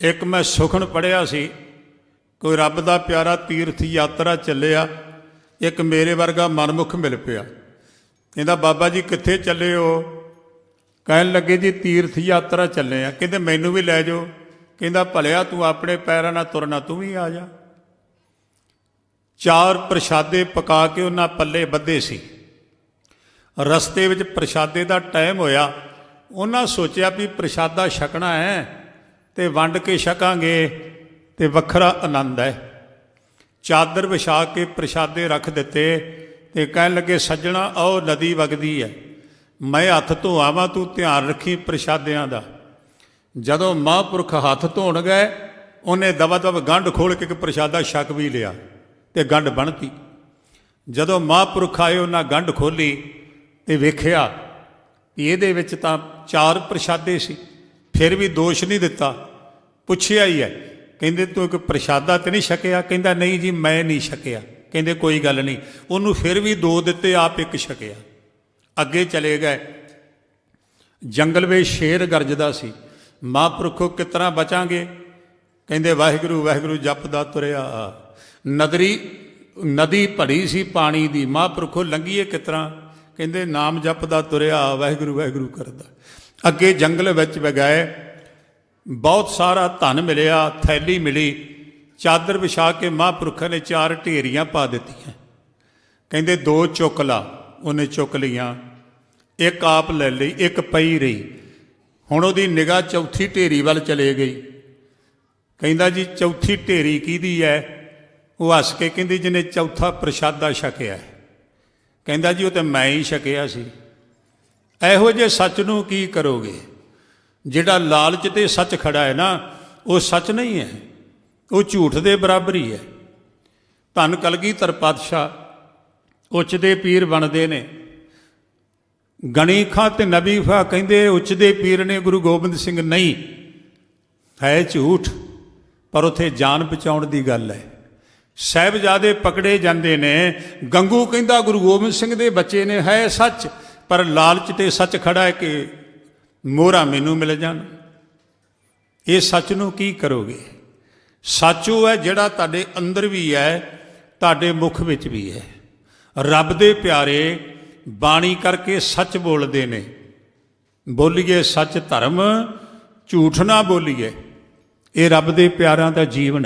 ਇੱਕ ਮੈਂ ਸੁਖਣ ਪੜਿਆ ਸੀ, ਕੋਈ ਰੱਬ ਦਾ ਪਿਆਰਾ ਤੀਰਥ ਯਾਤਰਾ ਚੱਲਿਆ, ਇੱਕ ਮੇਰੇ ਵਰਗਾ ਮਨਮੁਖ ਮਿਲ ਪਿਆ। ਕਹਿੰਦਾ, ਬਾਬਾ ਜੀ, ਕਿੱਥੇ ਚੱਲੇ ਹੋ? ਕਹਿਣ ਲੱਗੇ, ਜੀ, ਤੀਰਥ ਯਾਤਰਾ ਚੱਲੇ ਆ। ਕਹਿੰਦੇ, ਮੈਨੂੰ ਵੀ ਲੈ ਜਾਓ। ਕਹਿੰਦਾ, ਭਲਿਆ, ਤੂੰ ਆਪਣੇ ਪੈਰਾਂ ਨਾਲ ਤੁਰਨਾ, ਤੂੰ ਵੀ ਆ ਜਾ। ਚਾਰ ਪ੍ਰਸ਼ਾਦੇ ਪਕਾ ਕੇ ਉਹਨਾਂ ਪੱਲੇ ਬੱਧੇ ਸੀ। ਰਸਤੇ ਵਿੱਚ ਪ੍ਰਸ਼ਾਦੇ ਦਾ ਟਾਈਮ ਹੋਇਆ। ਉਹਨਾਂ ਸੋਚਿਆ ਵੀ ਪ੍ਰਸ਼ਾਦਾ ਛਕਣਾ ਹੈ। ਤੇ ਵੰਡ ਕੇ ਛਕਾਂਗੇ ਤੇ ਵੱਖਰਾ ਆਨੰਦ ਹੈ। ਚਾਦਰ ਵਿਛਾ ਕੇ ਪ੍ਰਸ਼ਾਦੇ ਰੱਖ ਦਿੱਤੇ ਤੇ ਕਹਿਣ ਲੱਗੇ, ਸੱਜਣਾ, ਆਓ ਨਦੀ ਵਗਦੀ ਹੈ। ਮੈਂ ਹੱਥ ਧੋਆਵਾਂ ਤੂੰ ਧਿਆਨ ਰੱਖੀ ਪ੍ਰਸ਼ਾਦਿਆਂ ਦਾ। ਜਦੋਂ ਮਹਾਂਪੁਰਖ ਹੱਥ ਧੋਣ ਗਏ, ਉਹਨੇ ਦਵਾ ਦਵ ਗੰਢ ਖੋਲ ਕੇ ਇੱਕ ਪ੍ਰਸ਼ਾਦਾ ਛਕ ਵੀ ਲਿਆ ਤੇ ਗੰਢ ਬਣਤੀ। ਜਦੋਂ ਮਹਾਂਪੁਰਖ ਆਏ, ਉਹਨਾਂ ਗੰਢ ਖੋਲੀ ਤੇ ਵੇਖਿਆ ਇਹਦੇ ਵਿੱਚ ਤਾਂ ਚਾਰ ਪ੍ਰਸ਼ਾਦੇ ਸੀ, ਫਿਰ ਵੀ ਦੋਸ਼ ਨਹੀਂ ਦਿੱਤਾ। ਪੁੱਛਿਆ ਹੀ ਹੈ। ਕਹਿੰਦੇ, ਤੂੰ ਇੱਕ ਪ੍ਰਸ਼ਾਦਾ ਤੇ ਨਹੀਂ ਛਕਿਆ? ਕਹਿੰਦਾ, ਨਹੀਂ ਜੀ, ਮੈਂ ਨਹੀਂ ਛਕਿਆ। ਕਹਿੰਦੇ, ਕੋਈ ਗੱਲ ਨਹੀਂ। ਉਹਨੂੰ ਫਿਰ ਵੀ ਦੋ ਦਿੱਤੇ, ਆਪ ਇੱਕ ਛਕਿਆ। ਅੱਗੇ ਚਲੇ ਗਏ। ਜੰਗਲ ਵਿੱਚ ਸ਼ੇਰ ਗਰਜਦਾ ਸੀ। ਮਹਾਂਪੁਰਖੋ ਕਿਸ ਤਰ੍ਹਾਂ ਬਚਾਂਗੇ? ਕਹਿੰਦੇ, ਵਾਹਿਗੁਰੂ ਵਾਹਿਗੁਰੂ ਜਪਦਾ ਤੁਰਿਆ ਨਦਰੀ, ਨਦੀ ਭਰੀ ਸੀ ਪਾਣੀ ਦੀ। ਮਹਾਂਪੁਰਖੋ, ਲੰਘੀਏ ਕਿਸ ਤਰ੍ਹਾਂ ਕਹਿੰਦੇ, ਨਾਮ ਜਪਦਾ ਤੁਰਿਆ ਵਾਹਿਗੁਰੂ ਵਾਹਿਗੁਰੂ ਕਰਦਾ। ਅੱਗੇ ਜੰਗਲ ਵਿੱਚ ਵਗਾਏ। ਬਹੁਤ ਸਾਰਾ ਧਨ ਮਿਲਿਆ, ਥੈਲੀ ਮਿਲੀ। ਚਾਦਰ ਵਿਛਾ ਕੇ ਮਹਾਂਪੁਰਖਾਂ ਨੇ ਚਾਰ ਢੇਰੀਆਂ ਪਾ ਦਿੱਤੀਆਂ। ਕਹਿੰਦੇ, ਦੋ ਚੁੱਕ ਲਾ। ਉਹਨੇ ਚੁੱਕ ਲਈਆਂ। ਇੱਕ ਆਪ ਲੈ ਲਈ, ਇੱਕ ਪਈ ਰਹੀ। ਹੁਣ ਉਹਦੀ ਨਿਗਾਹ ਚੌਥੀ ਢੇਰੀ ਵੱਲ ਚਲੇ ਗਈ। ਕਹਿੰਦਾ ਜੀ, ਚੌਥੀ ਢੇਰੀ ਕਿਹਦੀ ਹੈ ਉਹ ਹੱਸ ਕੇ ਕਹਿੰਦੀ, ਜਿਹਨੇ ਚੌਥਾ ਪ੍ਰਸ਼ਾਦਾ ਛਕਿਆ ਕਹਿੰਦਾ ਜੀ, ਉਹ ਤੇ ਮੈਂ ਹੀ ਛਕਿਆ ਸੀ। ਇਹੋ ਜੇ ਸੱਚ ਨੂੰ ਕੀ ਕਰੋਗੇ? ਜਿਹੜਾ ਲਾਲਚ ਤੇ ਸੱਚ ਖੜਾ ਹੈ ਨਾ, ਉਹ ਸੱਚ ਨਹੀਂ ਹੈ। ਉਹ ਝੂਠ ਦੇ ਬਰਾਬਰ ਹੀ। ਹੈ ਧੰਨ ਕਲਗੀਧਰ ਪਾਤਸ਼ਾਹ ਉੱਚ ਦੇ ਪੀਰ ਬਣਦੇ ਨੇ। ਗਣੀ ਖਾਂ ਤੇ ਨਬੀ ਫਾ ਕਹਿੰਦੇ ਉੱਚ ਦੇ ਪੀਰ ਨੇ, ਗੁਰੂ ਗੋਬਿੰਦ ਸਿੰਘ ਨਹੀਂ। ਹੈ ਝੂਠ, ਪਰ ਉਥੇ ਜਾਨ ਬਚਾਉਣ ਦੀ ਗੱਲ ਹੈ। ਸਾਹਿਬਜ਼ਾਦੇ ਪਕੜੇ ਜਾਂਦੇ ਨੇ। ਗੰਗੂ ਕਹਿੰਦਾ ਗੁਰੂ ਗੋਬਿੰਦ ਸਿੰਘ ਦੇ ਬੱਚੇ ਨੇ, ਹੈ ਸੱਚ, ਪਰ ਲਾਲਚ ਤੇ ਸੱਚ ਖੜਾ ਹੈ ਕਿ ਮੋਹਰਾ ਮੈਨੂੰ ਮਿਲ ਜਾਣ। ਇਹ ਸੱਚ ਨੂੰ ਕੀ ਕਰੋਗੇ? ਸੱਚ ਉਹ ਹੈ ਜਿਹੜਾ ਤੁਹਾਡੇ ਅੰਦਰ ਵੀ ਹੈ, ਤੁਹਾਡੇ ਮੁਖ ਵਿੱਚ ਵੀ ਹੈ। ਰੱਬ ਦੇ ਪਿਆਰੇ ਬਾਣੀ ਕਰਕੇ ਸੱਚ ਬੋਲਦੇ ਨੇ। ਬੋਲੀਏ ਸੱਚ ਧਰਮ, ਝੂਠ ਨਾ ਬੋਲੀਏ। ਇਹ ਰੱਬ ਦੇ ਪਿਆਰਾਂ ਦਾ ਜੀਵਨ